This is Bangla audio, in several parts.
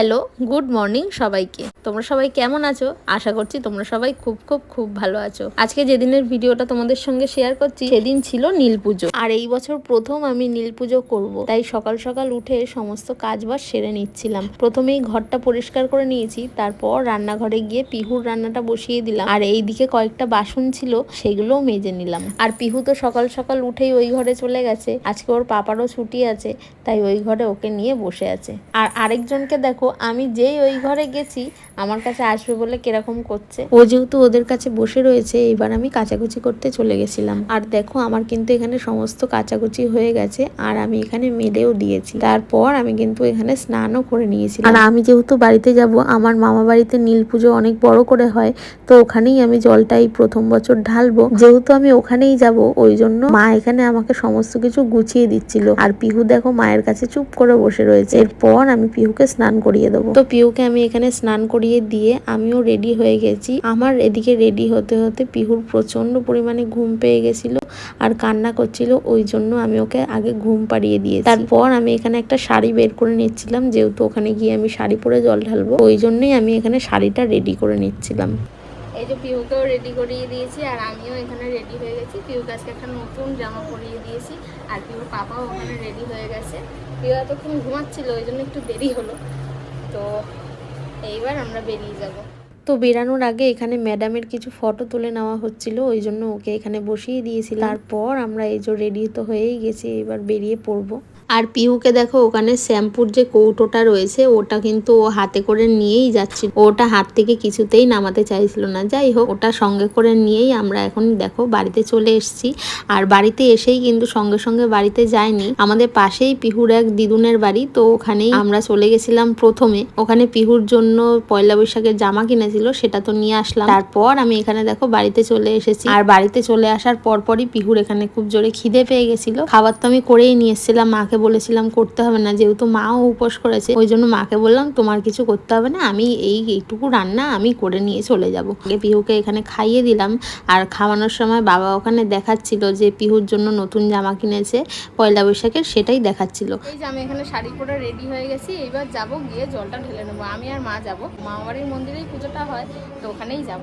হ্যালো গুড মর্নিং সবাইকে। তোমরা সবাই কেমন আছো? আশা করছি তোমরা সবাই খুব খুব খুব ভালো আছো। আজকে যেদিনের ভিডিওটা তোমাদের সঙ্গে শেয়ার করছি, সেদিন ছিল নীল পুজো। আর এই বছর প্রথম আমি নীল পুজো করব। তাই সকাল সকাল উঠে সমস্ত কাজ বাজ সেরে নিচ্ছিলাম। প্রথমেই ঘরটা পরিষ্কার করে নিয়েছি, তারপর রান্নাঘরে গিয়ে পিহুর রান্নাটা বসিয়ে দিলাম। আর এই দিকে কয়েকটা বাসন ছিল, সেগুলোও মেজে নিলাম। আর পিহু তো সকাল সকাল উঠেই ওই ঘরে চলে গেছে। আজকে ওর পাপারও ছুটি আছে, তাই ওই ঘরে ওকে নিয়ে বসে আছে। আর আরেকজনকে দেখো আমি যেই ওই ঘরে গেছি আমার কাছে আসবে বলে কীরকম করছে? ও যেহেতু ওদের কাছে বসে রয়েছে এবার আমি কাচাকুচি করতে চলে গেছিলাম। আর দেখো আমার কিন্তু এখানে সমস্ত কাচাকুচি হয়ে গেছে আর আমি এখানে মেলেও দিয়েছি। তারপর আমি কিন্তু এখানে স্নানও করে নিয়েছি আর আমি যেহেতু বাড়িতে যাব আমার মামা বাড়িতে নীল পুজো অনেক বড় করে হয় তো ওখানেই আমি জলটাই প্রথম বছর ঢালবো। যেহেতু আমি ওখানেই যাব ওই জন্য মা এখানে আমাকে সমস্ত কিছু গুছিয়ে দিচ্ছিল। আর পিহু দেখো মায়ের কাছে চুপ করে বসে রয়েছে। এরপর আমি পিহুকে স্নান করিয়ে দেবো। তো পিহুকে আমি এখানে স্নান করিয়ে দিয়ে আমিও রেডি হয়ে গেছি। আমার এদিকে রেডি হতে হতে পিহুর প্রচণ্ড পরিমাণে ঘুম পেয়ে গেছিল আর কান্না করছিল ওই জন্য আমি ওকে আগে ঘুম পাড়িয়ে দিয়েছি। তারপর আমি এখানে একটা শাড়ি বের করে নিচ্ছিলাম যেহেতু ওখানে গিয়ে আমি শাড়ি পরে জল ঢালবো ওই জন্যই আমি এখানে শাড়িটা রেডি করে নিচ্ছিলাম। এই যে পিহুকেও রেডি করিয়ে দিয়েছি আর আমিও এখানে রেডি হয়ে গেছি। পিহুকে আজকে একটা নতুন জামা পরিয়ে দিয়েছি আর পিহুর পাপাও ওখানে রেডি হয়ে গেছে। পিহু এতক্ষণ ঘুমাচ্ছিল ওই জন্য একটু দেরি হলো। তো এইবার আমরা বেরিয়ে যাব। তো বেরানোর আগে এখানে ম্যাডামের কিছু ফটো তুলে নেওয়া হচ্ছিল ওই জন্য ওকে এখানে বসিয়ে দিয়েছিলাম। তারপর আমরা এই যে রেডি তো হয়েই গেছি এবার বেরিয়ে পড়ব। আর পিহুকে দেখো, ওখানে শ্যাম্পুর যে কৌটোটা রয়েছে, ওটা কিন্তু ও হাতে করে নিয়েই যাচ্ছিল ওটা হাত থেকে কিছুতেই নামাতে চাইছিল না। যাই হোক, ওটা সঙ্গে করে নিয়েই আমরা এখন দেখো বাড়িতে চলে এসেছি। আর বাড়িতে এসেই কিন্তু সঙ্গে সঙ্গে বাড়িতে যায়নি। আমাদের পাশেই পিহুর এক দিদুনের বাড়ি, তো ওখানেই আমরা চলে গেছিলাম প্রথমে। ওখানে পিহুর জন্য পয়লা বৈশাখের জামা কিনেছিল, সেটা তো নিয়ে আসলাম। তারপর আমি এখানে দেখো বাড়িতে চলে এসেছি। আর বাড়িতে চলে আসার পরপরই পিহুর এখানে খুব জোরে খিদে পেয়ে গেছিল। খাবার তো আমি করেই নিয়ে এসেছিলাম মাকে বলেছিলাম, করতে হবে না। যেহেতু মাও উপোস করেছে, ওই জন্য মাকে বললাম, তোমার কিছু করতে হবে না, আমি এই, এইটুকু রান্না আমি করে নিয়ে চলে যাব। আগে পিহুকে এখানে খাইয়ে দিলাম। আর খাওয়ানোর সময় বাবা ওখানে দেখাচ্ছিল যে পিহুর জন্য নতুন জামা কিনেছে, পয়লা বৈশাখের সেটাই দেখাচ্ছিল। এই যে আমি এখানে শাড়ি পরে রেডি হয়ে গেছি এবার যাব গিয়ে জলটা ঢেলে নেব। আমি আর মা যাব, মামাবাড়ির মন্দিরেই পুজোটা হয়, তো ওখানেই যাব।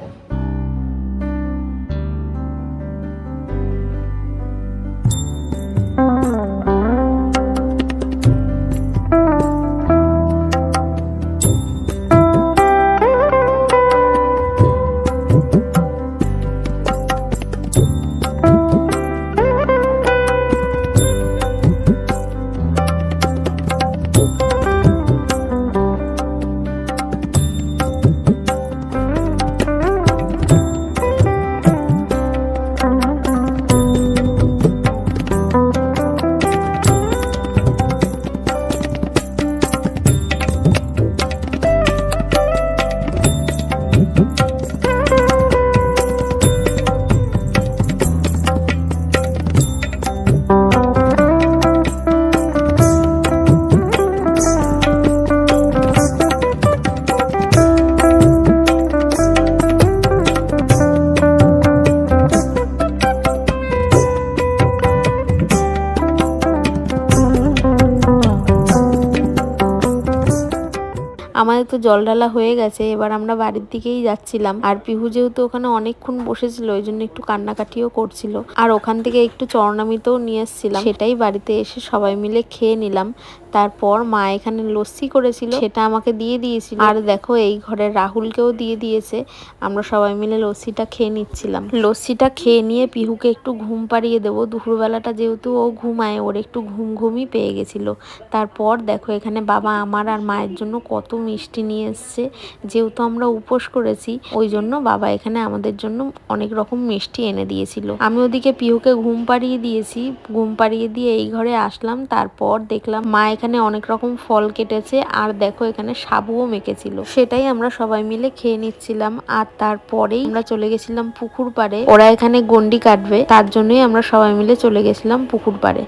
আমাদের তো জল ঢালা হয়ে গেছে, এবার আমরা বাড়ির দিকেই যাচ্ছিলাম। আর পিহু যেহেতু ওখানে অনেকক্ষণ বসেছিল, ওই জন্য একটু কান্নাকাটিও করছিল। আর ওখান থেকে একটু চরণামিতেও নিয়ে এসেছিলাম। সেটাই বাড়িতে এসে সবাই মিলে খেয়ে নিলাম। তারপর মা এখানে লস্যি করেছিল, সেটা আমাকে দিয়ে দিয়েছিল। আর দেখো, এই ঘরে রাহুলকেও দিয়ে দিয়েছে। আমরা সবাই মিলে লস্যিটা খেয়ে নিচ্ছিলাম। লস্যিটা খেয়ে নিয়ে পিহুকে একটু ঘুম পাড়িয়ে দেবো। দুপুরবেলাটা যেহেতু ও ঘুমায়, ওর একটু ঘুম ঘুমই পেয়ে গেছিল। তারপর দেখো, এখানে বাবা আমার আর মায়ের জন্য কত মিষ্টি নিয়ে এসছে। যেহেতু আমরা উপোস করেছি, ওই জন্য বাবা এখানে আমাদের জন্য অনেক রকম মিষ্টি এনে দিয়েছিল। আমি ওদিকে পিহুকে ঘুম পাড়িয়ে দিয়েছি। ঘুম পাড়িয়ে দিয়ে এই ঘরে আসলাম। তারপর দেখলাম মা এখানে অনেক রকম ফল কেটেছে আর দেখো এখানে সাবুও মেখেছিল। সেটাই আমরা সবাই মিলে খেয়ে নিচ্ছিলাম। আর তারপরেই আমরা চলে গেছিলাম পুকুর পাড়ে। ওরা এখানে গন্ডি কাটবে, তার জন্যই আমরা সবাই মিলে চলে গেছিলাম পুকুর পাড়ে।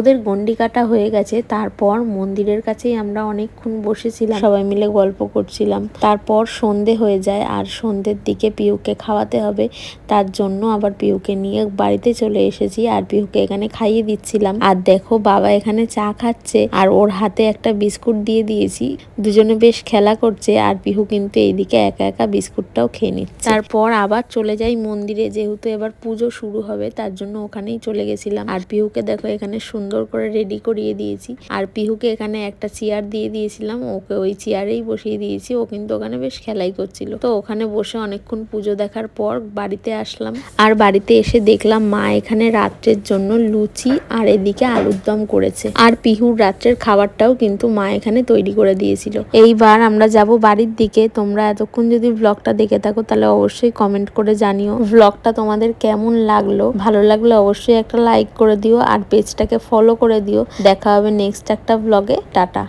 ওদের গন্ডি কাটা হয়ে গেছে। তারপর মন্দিরের কাছেই আমরা অনেকক্ষণ বসেছিলাম। সবাই মিলে গল্প করছিলাম। তারপর সন্ধে হয়ে যায় আর সন্ধ্যের দিকে পিউকে খাওয়াতে হবে। তার জন্য আবার পিউকে নিয়ে বাড়িতে চলে এসেছি আর পিউকে এখানে খাইয়ে দিচ্ছিলাম। আর দেখো, বাবা এখানে চা খাচ্ছে আর ওর হাতে একটা বিস্কুট দিয়ে দিয়েছি। দুজনে বেশ খেলা করছে আর পিহু কিন্তু এইদিকে একা একা বিস্কুটটাও খেয়ে নিচ্ছে। তারপর আবার চলে যাই মন্দিরে। যেহেতু এবার পুজো শুরু হবে, তার জন্য ওখানেই চলে গেছিলাম। আর পিহুকে দেখো, এখানে সুন্দর করে রেডি করিয়ে দিয়েছি। আর পিহুকে এখানে একটা চেয়ার দিয়ে দিয়েছিলাম। ওকে ওই চেয়ারেই বসিয়ে দিয়েছি। ও কিন্তু ওখানে বেশ খেলাই করছিল। তো ওখানে বসে অনেকক্ষণ পুজো দেখার পর বাড়িতে আসলাম। আর বাড়িতে এসে দেখলাম মা এখানে রাত্রের জন্য লুচি আর এদিকে আলুর দম করেছে। আর পিহুর রাত্রের খাবারটাও কিন্তু মা এখানে তৈরি করে দিয়েছিল। এইবার আমরা যাব বাড়ির দিকে। তোমরা এতক্ষণ যদি ব্লগটা দেখে থাকো, তাহলে অবশ্যই কমেন্ট করে জানিও। ব্লগটা তোমাদের কেমন লাগল? ভালো লাগলে অবশ্যই একটা লাইক করে দিও। আর পেজটাকে ফলো করে দিও। দেখা হবে নেক্সট একটা ব্লগে টাটা।